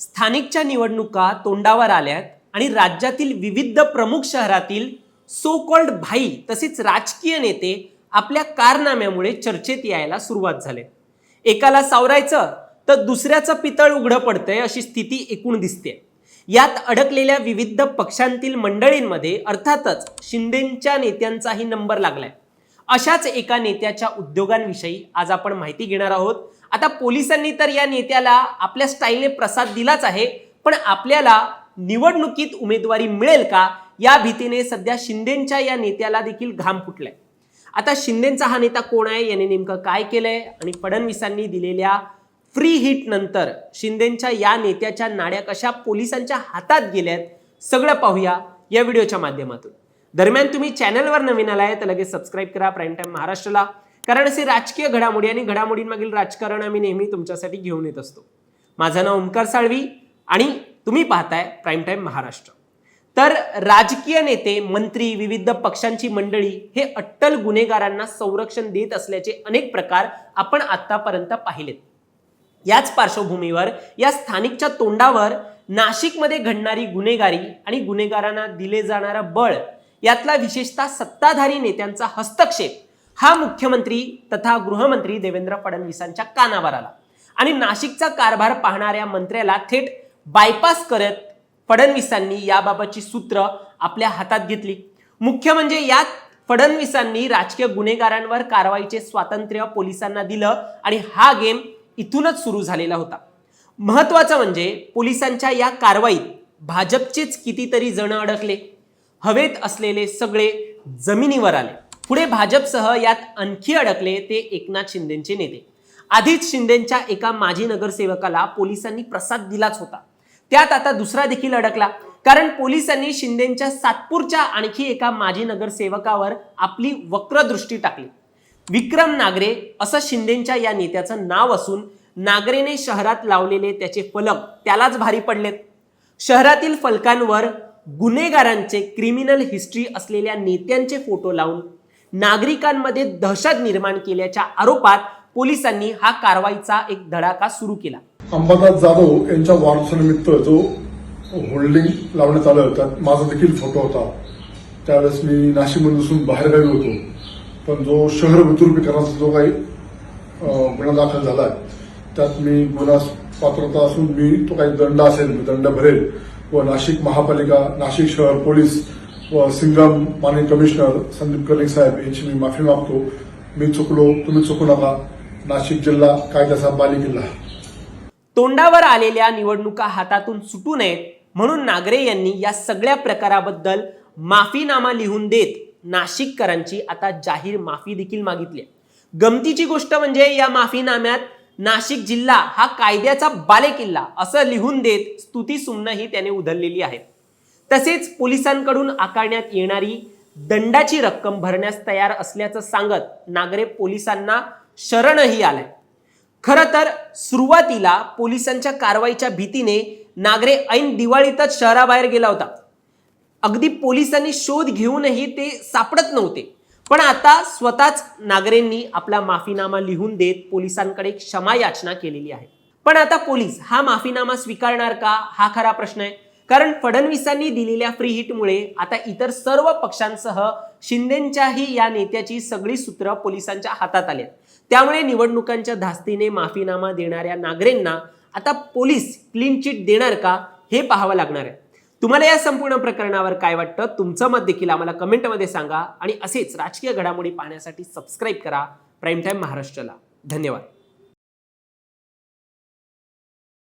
स्थानिकच्या निवडणुका तोंडावर आल्यात आणि राज्यातील विविध प्रमुख शहरातील सो कॉल्ड भाई तसेच राजकीय नेते आपल्या कारनाम्यामुळे चर्चेत यायला सुरुवात झाले. एकाला सावरायचं तर दुसऱ्याचं पितळ उघडं पडतंय अशी स्थिती एकूण दिसते. यात अडकलेल्या विविध पक्षांतील मंडळींमध्ये अर्थातच शिंदेच्या नेत्यांचाही नंबर लागलाय. अशाच एका नेत्याच्या उद्योगांविषयी आज आपण माहिती घेणार आहोत. आता पोलिसांनी तर या नेत्याला आपल्या स्टाईलने प्रसाद दिलाच आहे पण आपल्याला निवडणुकीत उमेदवारी मिळेल का या भीतीने सध्या शिंदेच्या या नेत्याला देखील घाम फुटलाय. आता शिंदेचा हा नेता कोण आहे याने नेमकं काय केलंय? आणि फडणवीसांनी दिलेल्या फ्री हिट नंतर शिंदेच्या या नेत्याच्या नाड्या कशा पोलिसांच्या हातात गेल्यात सगळं पाहूया या व्हिडिओच्या माध्यमातून. दरम्यान तुम्ही चॅनलवर नवीन आलाय तर लगेच सबस्क्राईब करा. प्राईम टाईम महाराष्ट्राला. कारण असे राजकीय घडामोडी आणि घडामोडींमागील राजकारण आम्ही नेहमी तुमच्यासाठी घेऊन येत असतो. माझं नाव ओंकार साळवी आणि तुम्ही पाहताय प्राईम टाईम महाराष्ट्र. तर राजकीय नेते मंत्री विविध पक्षांची मंडळी हे अट्टल गुन्हेगारांना संरक्षण देत असल्याचे अनेक प्रकार आपण आतापर्यंत पाहिलेत. याच पार्श्वभूमीवर या स्थानिकच्या तोंडावर नाशिकमध्ये घडणारी गुन्हेगारी आणि गुन्हेगारांना दिले जाणारं बळ यातला विशेषतः सत्ताधारी नेत्यांचा हस्तक्षेप हा मुख्यमंत्री तथा गृहमंत्री देवेंद्र फडणवीसांच्या कानावर आला आणि नाशिकचा कारभार पाहणाऱ्या मंत्र्याला थेट बायपास करत फडणवीसांनी याबाबतची सूत्र आपल्या हातात घेतली. मुख्य म्हणजे यात फडणवीसांनी राजकीय गुन्हेगारांवर कारवाईचे स्वातंत्र्य पोलिसांना दिलं आणि हा गेम इथूनच सुरू झालेला होता. महत्वाचं म्हणजे पोलिसांच्या या कारवाईत भाजपचेच कितीतरी जण अडकले. हवेत असलेले सगळे जमिनीवर आले. पुढे भाजपसह यात आणखी अडकले ते एकनाथ शिंदेचे नेते. आधीच शिंदेच्या एका माजी नगरसेवकाला पोलिसांनी प्रसाद दिलाच होता. त्यात आता दुसरा देखील अडकला. कारण पोलिसांनी शिंदेच्या सातपूरच्या आणखी एका माजी नगरसेवकावर आपली वक्रदृष्टी टाकली. विक्रम नागरे असं शिंदेच्या या नेत्याचं नाव असून नागरेने शहरात लावलेले त्याचे फलक त्यालाच भारी पडलेत. शहरातील फलकांवर गुन्हेगारांचे क्रिमिनल हिस्ट्री असलेल्या नेत्यांचे फोटो लावून नागरिकांमध्ये दहशत निर्माण केल्याच्या आरोपात पोलिसांनी हा कारवाईचा एक धडाका सुरू केला. अंबादास जाधव यांच्या वाढदिवसानिमित्त जो होल्डिंग लावण्यात आलं त्यात माझा देखील फोटो होता. त्यावेळेस मी नाशिकमधून बसून बाहेरगावी होतो. पण जो शहर विद्रुपीकरणाचा जो काही गुन्हा दाखल झाला त्यात मी गुन्हा पात्रता असून मी तो काही दंड असेल मी दंड भरेल. व नाशिक महापालिका नाशिक शहर पोलीस व सिंगम माननीय कमिशनर संदीप कर्णिक साहेब यांची मी माफी मागतो. मी चुकलो तुम्ही चुकू नका. नाशिक जिल्हा कायद्याचा बालेकिल्ला तोंडावर आलेल्या निवडणुका हातातून सुटू नयेत म्हणून नागरे यांनी या सगळ्या प्रकाराबद्दल माफीनामा लिहून देत नाशिककरांची आता जाहीर माफी देखील मागितली आहे. गमतीची गोष्ट म्हणजे या माफीनाम्यात नाशिक जिल्हा हा कायद्याचा बालेकिल्ला असं लिहून देत स्तुती सुम्नही त्याने उधळलेली आहे. तसेच पोलिसांकडून आकारण्यात येणारी दंडाची रक्कम भरण्यास तयार असल्याचं सांगत नागरे पोलिसांना शरणही आलाय. खरं तर सुरुवातीला पोलिसांच्या कारवाईच्या भीतीने नागरे ऐन दिवाळीतच शहराबाहेर गेला होता. अगदी पोलिसांनी शोध घेऊनही ते सापडत नव्हते. पण आता स्वतःच नागरेंनी आपला माफीनामा लिहून देत पोलिसांकडे क्षमा याचना केलेली आहे. पण आता पोलीस हा माफीनामा स्वीकारणार का? हा खरा प्रश्न आहे. कारण फडणवीसांनी दिलेल्या फ्री हिटमुळे आता इतर सर्व पक्षांसह शिंदेच्याही या नेत्याची सगळी सूत्र पोलिसांच्या हातात आली त्यामुळे निवडणुकांच्या धास्तीने माफीनामा देणाऱ्या नागरेंना आता पोलीस क्लीन चिट देणार का? हे पाहावं लागणार आहे. तुम्हाला या संपूर्ण प्रकरणावर काय वाटतं? तुमचं मत देखील आम्हाला कमेंटमध्ये सांगा आणि असेच राजकीय घडामोडी पाहण्यासाठी सबस्क्राईब करा. प्राईम टाईम महाराष्ट्राला. धन्यवाद.